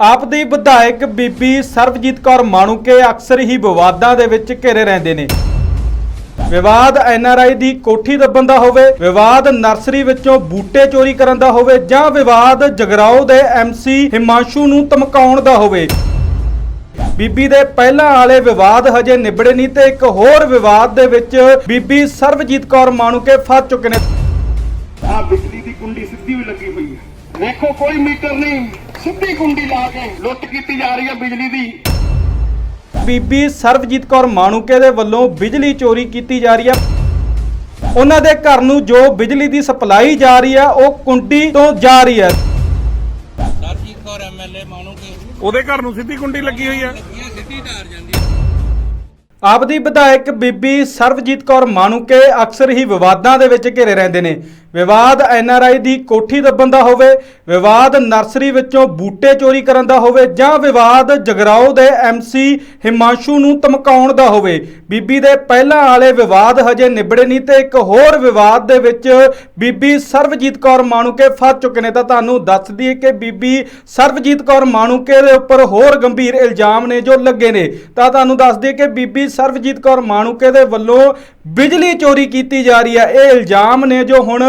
ਆਪ ਦੀ ਵਿਧਾਇਕ ਬੀਬੀ ਸਰਬਜੀਤ ਕੌਰ ਮਾਣੂਕੇ ਅਕਸਰ ਹੀ ਵਿਵਾਦਾਂ ਦੇ ਵਿੱਚ ਘਿਰੇ ਰਹਿੰਦੇ ਨੇ। ਵਿਵਾਦ ਐਨਆਰਆਈ ਦੀ ਕੋਠੀ ਦੱਬਣ ਦਾ ਹੋਵੇ, ਵਿਵਾਦ ਨਰਸਰੀ ਵਿੱਚੋਂ ਬੂਟੇ ਚੋਰੀ ਕਰਨ ਦਾ ਹੋਵੇ ਜਾਂ ਵਿਵਾਦ ਜਗਰਾਓ ਦੇ ਐਮਸੀ ਹਿਮਾਂਸ਼ੂ ਨੂੰ ਧਮਕਾਉਣ ਦਾ ਹੋਵੇ। ਬੀਬੀ ਦੇ ਪਹਿਲਾਂ ਵਾਲੇ ਵਿਵਾਦ ਹਜੇ ਨਿਬੜੇ ਨਹੀਂ ਤੇ ਇੱਕ ਹੋਰ ਵਿਵਾਦ ਦੇ ਵਿੱਚ ਬੀਬੀ ਸਰਬਜੀਤ ਕੌਰ ਮਾਣੂਕੇ ਫਸ ਚੁੱਕੇ ਨੇ। ਆ ਬਿਜਲੀ ਦੀ ਕੁੰਡੀ ਸਿੱਧੀ ਵੀ ਲੱਗੀ ਹੋਈ ਹੈ। ਵੇਖੋ, ਕੋਈ ਮੀਟਰ ਨਹੀਂ। ਸਿੱਧੀ ਕੁੰਡੀ ਲਾ ਕੇ ਲੁੱਟ ਕੀਤੀ ਜਾ ਰਹੀ ਹੈ ਬਿਜਲੀ ਦੀ। ਬੀਬੀ ਸਰਬਜੀਤ ਕੌਰ ਮਾਣੂਕੇ ਦੇ ਵੱਲੋਂ ਬਿਜਲੀ ਚੋਰੀ ਕੀਤੀ ਜਾ ਰਹੀ ਹੈ। ਉਹਨਾਂ ਦੇ ਘਰ ਨੂੰ ਜੋ ਬਿਜਲੀ ਦੀ ਸਪਲਾਈ ਜਾ ਰਹੀ ਹੈ ਉਹ ਕੁੰਡੀ ਤੋਂ ਜਾ ਰਹੀ ਹੈ। ਸਰਜੀਤ ਕੌਰ ਐਮਐਲਏ ਮਾਨੂ ਕੇ ਉਹਦੇ ਘਰ ਨੂੰ ਸਿੱਧੀ ਕੁੰਡੀ ਲੱਗੀ ਹੋਈ ਇਹ ਸਿੱਧੀ ਧਾਰ ਜਾਂਦੀ। ਹੈ ਆਪ ਦੀ ਵਿਧਾਇਕ ਬੀਬੀ ਸਰਬਜੀਤ ਕੌਰ ਮਾਣੂਕੇ ਅਕਸਰ ਹੀ ਵਿਵਾਦਾਂ ਦੇ ਵਿੱਚ ਘਿਰੇ ਰਹਿੰਦੇ ਨੇ। ਵਿਵਾਦ ਐਨਆਰਆਈ ਦੀ ਕੋਠੀ ਦੱਬਣ ਦਾ ਹੋਵੇ, ਵਿਵਾਦ ਨਰਸਰੀ ਵਿੱਚੋਂ ਬੂਟੇ ਚੋਰੀ ਕਰਨ ਦਾ ਹੋਵੇ ਜਾਂ ਵਿਵਾਦ ਜਗਰਾਓ ਦੇ ਐਮਸੀ ਹਿਮਾਂਸ਼ੂ ਨੂੰ ਧਮਕਾਉਣ ਦਾ ਹੋਵੇ, ਬੀਬੀ ਦੇ ਪਹਿਲਾਂ ਵਾਲੇ ਵਿਵਾਦ ਹਜੇ ਨਿਬੜੇ ਨਹੀਂ ਤੇ ਇੱਕ ਹੋਰ ਵਿਵਾਦ ਦੇ ਵਿੱਚ ਬੀਬੀ ਸਰਬਜੀਤ ਕੌਰ ਮਾਣੂਕੇ ਫਸ ਚੁੱਕੇ ਨੇ। ਤਾਂ ਤੁਹਾਨੂੰ ਦੱਸ ਦਈਏ ਕਿ ਬੀਬੀ ਸਰਬਜੀਤ ਕੌਰ ਮਾਣੂਕੇ ਦੇ ਉੱਪਰ ਹੋਰ ਗੰਭੀਰ ਇਲਜ਼ਾਮ ਨੇ ਜੋ ਲੱਗੇ ਨੇ। ਤਾਂ ਤੁਹਾਨੂੰ ਦੱਸ ਦਈਏ ਕਿ ਬੀਬੀ ਸਰਬਜੀਤ ਕੌਰ ਮਾਣੂਕੇ ਦੇ ਵੱਲੋਂ ਬਿਜਲੀ ਚੋਰੀ ਕੀਤੀ ਜਾ ਰਹੀ ਹੈ। ਇਹ ਇਲਜ਼ਾਮ ਨੇ ਜੋ ਹੁਣ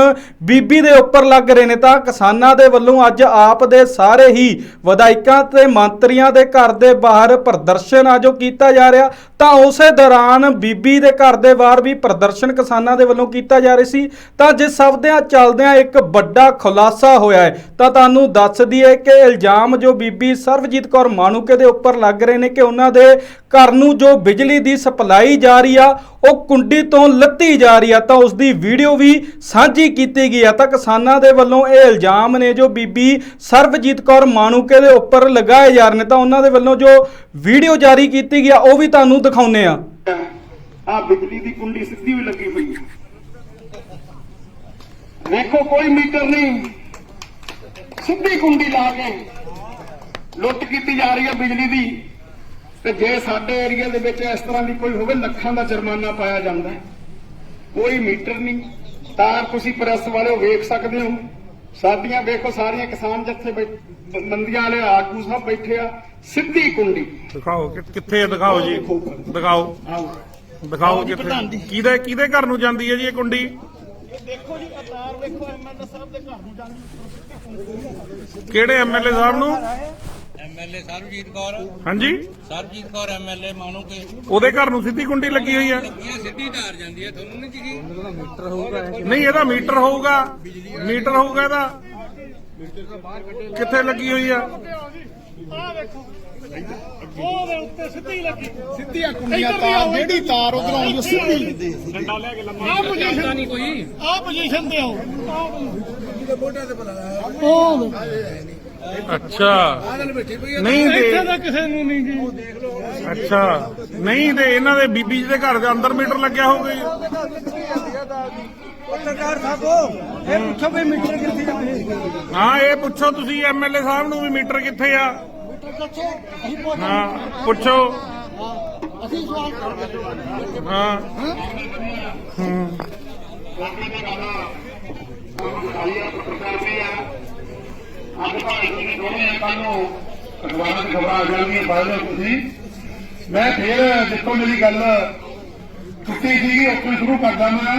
ਬੀਬੀ ਦੇ ਉੱਪਰ ਲੱਗ ਰਹੇ ਨੇ ਤਾਂ ਕਿਸਾਨਾਂ ਦੇ ਵੱਲੋਂ ਅੱਜ ਆਪ ਦੇ ਸਾਰੇ ਹੀ ਵਿਧਾਇਕਾਂ ਤੇ ਮੰਤਰੀਆਂ ਦੇ ਘਰ ਦੇ ਬਾਹਰ ਪ੍ਰਦਰਸ਼ਨ ਆ ਜੋ ਕੀਤਾ ਜਾ ਰਿਹਾ, ਤਾਂ ਉਸੇ ਦੌਰਾਨ ਬੀਬੀ ਦੇ ਘਰ ਦੇ ਬਾਹਰ ਵੀ ਪ੍ਰਦਰਸ਼ਨ ਕਿਸਾਨਾਂ ਦੇ ਵੱਲੋਂ ਕੀਤਾ ਜਾ ਰਿਹਾ ਸੀ। ਤਾਂ ਜਿਸ ਸਭ ਸਬਦਿਆਂ ਚੱਲਦਿਆਂ ਇੱਕ ਵੱਡਾ ਖੁਲਾਸਾ ਹੋਇਆ ਹੈ ਤਾਂ ਤੁਹਾਨੂੰ ਦੱਸ ਦਈਏ ਕਿ ਇਲਜ਼ਾਮ ਜੋ ਬੀਬੀ ਸਰਬਜੀਤ ਕੌਰ ਮਾਣੂਕੇ ਦੇ ਉੱਪਰ ਲੱਗ ਰਹੇ ਨੇ ਕਿ ਉਹਨਾਂ ਦੇ ਘਰ ਨੂੰ ਜੋ ਬਿਜਲੀ ਦੀ ਸਪਲਾਈ ਜਾ ਰਹੀ ਆ, ਉਹ ਕੁੰਡੀ ਤੋਂ ਲੱਤੀ ਜਾ ਰਹੀ ਆ, ਤਾਂ ਉਸ ਦੀ ਵੀਡੀਓ ਵੀ ਸਾਂਝੀ ਕੀਤੀ ਗਈ ਆ। ਤਾਂ ਕਿਸਾਨਾਂ ਦੇ ਵੱਲੋਂ ਇਹ ਇਲਜ਼ਾਮ ਨੇ ਜੋ ਬੀਬੀ ਸਰਬਜੀਤ ਕੌਰ ਮਾਣੂਕੇ ਦੇ ਉੱਪਰ ਲਗਾਏ ਜਾ ਰਹੇ ਨੇ, ਤਾਂ ਉਹਨਾਂ ਦੇ ਵੱਲੋਂ ਜੋ ਵੀਡੀਓ ਜਾਰੀ ਕੀਤੀ ਗਈ ਆ, ਉਹ ਵੀ ਤੁਹਾਨੂੰ ਦਿਖਾਉਨੇ ਆ। ਆ ਬਿਜਲੀ ਦੀ ਕੁੰਡੀ ਸਿੱਧੀ ਵੀ ਲੱਗੀ ਹੋਈ ਹੈ। ਵੇਖੋ, ਕੋਈ ਮੀਟਰ ਨਹੀਂ। ਸਿੱਧੀ ਕੁੰਡੀ ਲਾ ਕੇ ਲੁੱਟ ਕੀਤੀ ਜਾ ਰਹੀ ਹੈ ਬਿਜਲੀ ਦੀ। ਤੇ ਜੇ ਸਾਡੇ ਏਰੀਆ ਦੇ ਵਿੱਚ ਇਸ ਤਰ੍ਹਾਂ ਦੀ ਕੋਈ ਹੋਵੇ ਲੱਖਾਂ ਦਾ ਜੁਰਮਾਨਾ ਪਾਇਆ ਜਾਂਦਾ ਕੋਈ ਮੀਟਰ ਨਹੀਂ। ਤਾਂ ਤੁਸੀਂ ਪ੍ਰੈਸ ਵਾਲਿਓ ਵੇਖ ਸਕਦੇ ਹੋ। ਸਾਡੀਆਂ ਵੇਖੋ ਸਾਰੀਆਂ ਕਿਸਾਨ ਜੱਥੇ ਮੰਡੀਆਂ ਵਾਲੇ ਆਗੂ ਸਭ ਬੈਠੇ ਆ। ਸਿੱਧੀ ਕੁੰਡੀ। ਦਿਖਾਓ ਕਿੱਥੇ ਦਿਖਾਓ ਜੀ। ਦਿਖਾਓ। ਦਿਖਾਓ ਕਿੱਥੇ। ਕਿਹਦੇ ਕਿਹਦੇ ਘਰ ਨੂੰ ਜਾਂਦੀ ਹੈ ਜੀ ਇਹ ਕੁੰਡੀ? ਦੇਖੋ ਜੀ ਅਤਾਰ ਵੇਖੋ ਐਮਐਲਏ ਸਾਹਿਬ ਦੇ ਘਰ ਨੂੰ ਜਾਂਦੀ ਕਿਹੜੇ ਐਮਐਲਏ ਸਾਹਿਬ ਨੂੰ? ਐਮਐਲਏ ਸਰਜੀਤ ਕੌਰ। ਹਾਂਜੀ। ਸਰਜੀਤ ਕੌਰ ਐਮਐਲਏ ਮਾਨੂ ਕੇ ਉਹਦੇ ਘਰ ਨੂੰ ਸਿੱਧੀ ਕੁੰਡੀ ਲੱਗੀ ਹੋਈ ਆ ਇਹ ਸਿੱਧੀ ਧਾਰ ਜਾਂਦੀ ਹੈ ਤੁਹਾਨੂੰ ਨਹੀਂ ਦਿਖੀ? ਨਹੀਂ ਇਹਦਾ ਮੀਟਰ ਹੋਊਗਾ। ਮੀਟਰ ਹੋਊਗਾ ਇਹਦਾ। ਕਿੱਥੇ ਲੱਗੀ ਹੋਈ ਆ? ਉਹਦੇ ਉੱਤੇ ਸਿੱਧੀ ਲੱਗੀ। ਸਿੱਧੀਆਂ ਕੁੰਡੀਆਂ ਤਾਰ ਜਿਹੜੀ ਤਾਰ ਉਧਰੋਂ ਆਉਂਦੀ ਉਹ ਸਿੱਧੀ। ਆ ਪੋਜੀਸ਼ਨ ਨਹੀਂ ਕੋਈ। ਆ ਪੋਜੀਸ਼ਨ ਤੇ ਆਓ। ਉਹ ਅੱਛਾ। ਨਹੀਂ ਇੱਥੇ ਦੇ ਤਾਂ ਕਿਸੇ ਨੂੰ ਨਹੀਂ ਜੀ। ਅੱਛਾ। ਨਹੀਂ ਤੇ ਇਹਨਾਂ ਦੇ ਬੀਬੀ ਜੀ ਦੇ ਘਰ ਦੇ ਅੰਦਰ ਮੀਟਰ ਲੱਗਿਆ ਹੋਊਗਾ ਜੀ। ਪੱਤਰਕਾਰ ਸਾਹਿਬ ਇਹ ਪੁੱਛੋ ਵੀ ਮੀਟਰ ਕਿੱਥੇ ਜਾਂਦੇ ਹਾਂ ਇਹ ਪੁੱਛੋ ਤੁਸੀਂ ਐਮਐਲਏ ਸਾਹਿਬ ਨੂੰ ਵੀ ਮੀਟਰ ਕਿੱਥੇ ਆ? ਦੱਸੋ ਅਸੀਂ ਪੁੱਛ ਹਾਂ ਪੁੱਛੋ। ਅਸੀਂ ਸਵਾਲ ਕਰਦੇ ਹਾਂ। ਮੈਂ ਫੇਰ ਦੇਖੋ ਮੇਰੀ ਗੱਲ ਟੁੱਟੀ ਸੀਗੀ ਉੱਥੋਂ ਸ਼ੁਰੂ ਕਰਦਾ ਮੈਂ।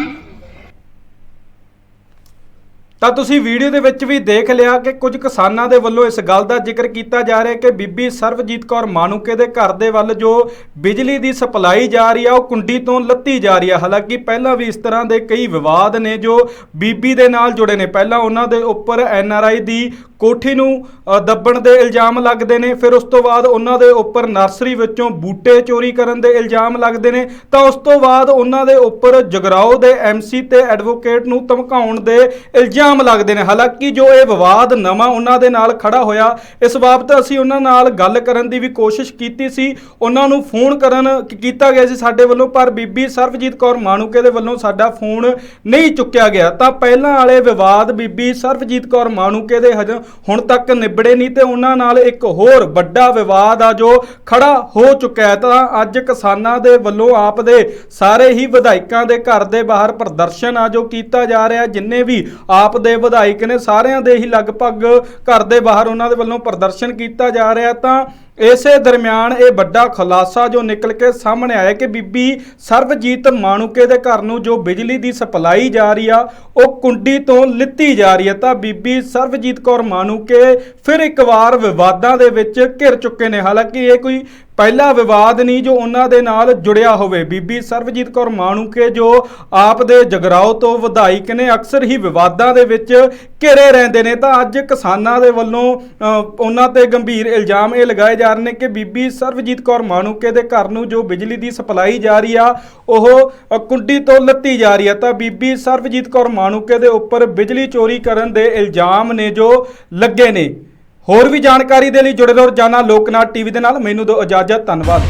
ਤਾਂ ਤੁਸੀਂ ਵੀਡੀਓ ਦੇ ਵਿੱਚ ਵੀ ਦੇਖ ਲਿਆ ਕਿ ਕੁਝ ਕਿਸਾਨਾਂ ਦੇ ਵੱਲੋਂ ਇਸ ਗੱਲ ਦਾ ਜ਼ਿਕਰ ਕੀਤਾ ਜਾ ਰਿਹਾ ਕਿ ਬੀਬੀ ਸਰਬਜੀਤ ਕੌਰ ਮਾਨੂਕੇ ਦੇ ਘਰ ਦੇ ਵੱਲ ਜੋ ਬਿਜਲੀ ਦੀ ਸਪਲਾਈ ਜਾ ਰਹੀ ਆ, ਉਹ ਕੁੰਡੀ ਤੋਂ ਲੱਤੀ ਜਾ ਰਹੀ ਆ। ਹਾਲਾਂਕਿ ਪਹਿਲਾਂ ਵੀ ਇਸ ਤਰ੍ਹਾਂ ਦੇ ਕਈ ਵਿਵਾਦ ਨੇ ਜੋ ਬੀਬੀ ਦੇ ਨਾਲ ਜੁੜੇ ਨੇ। ਪਹਿਲਾਂ ਉਹਨਾਂ ਦੇ ਉੱਪਰ ਐਨਆਰਆਈ ਦੀ ਕੋਠੀ ਨੂੰ ਦੱਬਣ ਦੇ ਇਲਜ਼ਾਮ ਲੱਗਦੇ ਨੇ। ਫਿਰ ਉਸ ਤੋਂ ਬਾਅਦ ਉਹਨਾਂ ਦੇ ਉੱਪਰ ਨਰਸਰੀ ਵਿੱਚੋਂ ਬੂਟੇ ਚੋਰੀ ਕਰਨ ਦੇ ਇਲਜ਼ਾਮ ਲੱਗਦੇ ਨੇ। ਤਾਂ ਉਸ ਤੋਂ ਬਾਅਦ ਉਹਨਾਂ ਦੇ ਉੱਪਰ ਜਗਰਾਓ ਦੇ ਐਮਸੀ ਤੇ ਐਡਵੋਕੇਟ ਨੂੰ ਧਮਕਾਉਣ ਦੇ ਇਲਜ਼ਾਮ ਲੱਗਦੇ ਨੇ। ਹਾਲਾਂਕਿ ਜੋ ਇਹ ਵਿਵਾਦ ਨਵਾਂ ਉਹਨਾਂ ਦੇ ਨਾਲ ਖੜਾ ਹੋਇਆ, ਇਸ ਬਾਬਤ ਅਸੀਂ ਉਹਨਾਂ ਨਾਲ ਗੱਲ ਕਰਨ ਦੀ ਵੀ ਕੋਸ਼ਿਸ਼ ਕੀਤੀ ਸੀ। ਉਹਨਾਂ ਨੂੰ ਫੋਨ ਕਰਨ ਕੀਤਾ ਗਿਆ ਸੀ ਸਾਡੇ ਵੱਲੋਂ, ਪਰ ਬੀਬੀ ਸਰਬਜੀਤ ਕੌਰ ਮਾਣੂਕੇ ਦੇ ਵੱਲੋਂ ਸਾਡਾ ਫੋਨ ਨਹੀਂ ਚੁੱਕਿਆ ਗਿਆ। ਤਾਂ ਪਹਿਲਾਂ ਵਾਲੇ ਵਿਵਾਦ ਬੀਬੀ ਸਰਬਜੀਤ ਕੌਰ ਮਾਣੂਕੇ ਦੇ ਹਜ- ਹੁਣ ਤੱਕ ਨਿਬੜੇ ਨਹੀਂ ਤੇ ਉਹਨਾਂ ਨਾਲ ਇੱਕ ਹੋਰ ਵੱਡਾ ਵਿਵਾਦ ਆ ਜੋ ਖੜਾ ਹੋ ਚੁੱਕਿਆ ਹੈ। ਤਾਂ ਅੱਜ ਕਿਸਾਨਾਂ ਦੇ ਵੱਲੋਂ ਆਪ ਦੇ ਸਾਰੇ ਹੀ ਵਿਧਾਇਕਾਂ ਦੇ ਘਰ ਦੇ ਬਾਹਰ ਪ੍ਰਦਰਸ਼ਨ ਆ ਜੋ ਕੀਤਾ ਜਾ ਰਿਹਾ। ਜਿੰਨੇ ਵੀ ਆਪ ਦੇ ਵਿਧਾਇਕ ਨੇ, ਸਾਰਿਆਂ ਦੇ ਹੀ ਲਗਭਗ ਘਰ ਦੇ ਬਾਹਰ ਉਹਨਾਂ ਦੇ ਵੱਲੋਂ ਪ੍ਰਦਰਸ਼ਨ ਕੀਤਾ ਜਾ ਰਿਹਾ। ਤਾਂ ਇਸੇ ਦਰਮਿਆਨ ਇਹ ਵੱਡਾ ਖੁਲਾਸਾ ਜੋ ਨਿਕਲ ਕੇ ਸਾਹਮਣੇ ਆਇਆ ਕਿ ਬੀਬੀ ਸਰਬਜੀਤ ਮਾਣੂਕੇ ਦੇ ਘਰ ਨੂੰ ਜੋ ਬਿਜਲੀ ਦੀ ਸਪਲਾਈ ਜਾ ਰਹੀ ਆ, ਉਹ ਕੁੰਡੀ ਤੋਂ ਲਿੱਤੀ ਜਾ ਰਹੀ ਹੈ ਤਾਂ ਬੀਬੀ ਸਰਬਜੀਤ ਕੌਰ ਮਾਣੂਕੇ ਫਿਰ ਇੱਕ ਵਾਰ ਵਿਵਾਦਾਂ ਦੇ ਵਿੱਚ ਘਿਰ ਚੁੱਕੇ ਨੇ। ਹਾਲਾਂਕਿ ਇਹ ਕੋਈ ਪਹਿਲਾ ਵਿਵਾਦ ਨਹੀਂ ਜੋ ਉਹਨਾਂ ਦੇ ਨਾਲ ਜੁੜਿਆ ਹੋਵੇ। ਬੀਬੀ ਸਰਬਜੀਤ ਕੌਰ ਮਾਣੂਕੇ ਜੋ ਆਪ ਦੇ ਜਗਰਾਓ ਤੋਂ ਵਿਧਾਇਕ ਨੇ, ਅਕਸਰ ਹੀ ਵਿਵਾਦਾਂ ਦੇ ਵਿੱਚ ਘਿਰੇ ਰਹਿੰਦੇ ਨੇ। ਤਾਂ ਅੱਜ ਕਿਸਾਨਾਂ ਦੇ ਵੱਲੋਂ ਉਹਨਾਂ ਤੇ ਗੰਭੀਰ ਇਲਜ਼ਾਮ ਇਹ ਲਗਾਏ ਜਾ ਰਹੇ ਨੇ ਕਿ ਬੀਬੀ ਸਰਬਜੀਤ ਕੌਰ ਮਾਣੂਕੇ ਦੇ ਘਰ ਨੂੰ ਜੋ ਬਿਜਲੀ ਦੀ ਸਪਲਾਈ ਜਾ ਰਹੀ ਆ, ਉਹ ਕੁੰਡੀ ਤੋਂ ਲੱਤੀ ਜਾ ਰਹੀ ਆ। ਤਾਂ ਬੀਬੀ ਸਰਬਜੀਤ ਕੌਰ ਮਾਣੂਕੇ ਦੇ ਉੱਪਰ ਬਿਜਲੀ ਚੋਰੀ ਕਰਨ ਦੇ ਇਲਜ਼ਾਮ ਨੇ ਜੋ ਲੱਗੇ ਨੇ। ਹੋਰ ਵੀ ਜਾਣਕਾਰੀ ਦੇ ਲਈ ਜੁੜੇ ਰਹੋ ਰੋਜ਼ਾਨਾ ਲੋਕਨਾਥ ਟੀਵੀ ਦੇ ਨਾਲ। ਮੈਨੂੰ ਦਿਓ ਇਜਾਜ਼ਤ, ਧੰਨਵਾਦ।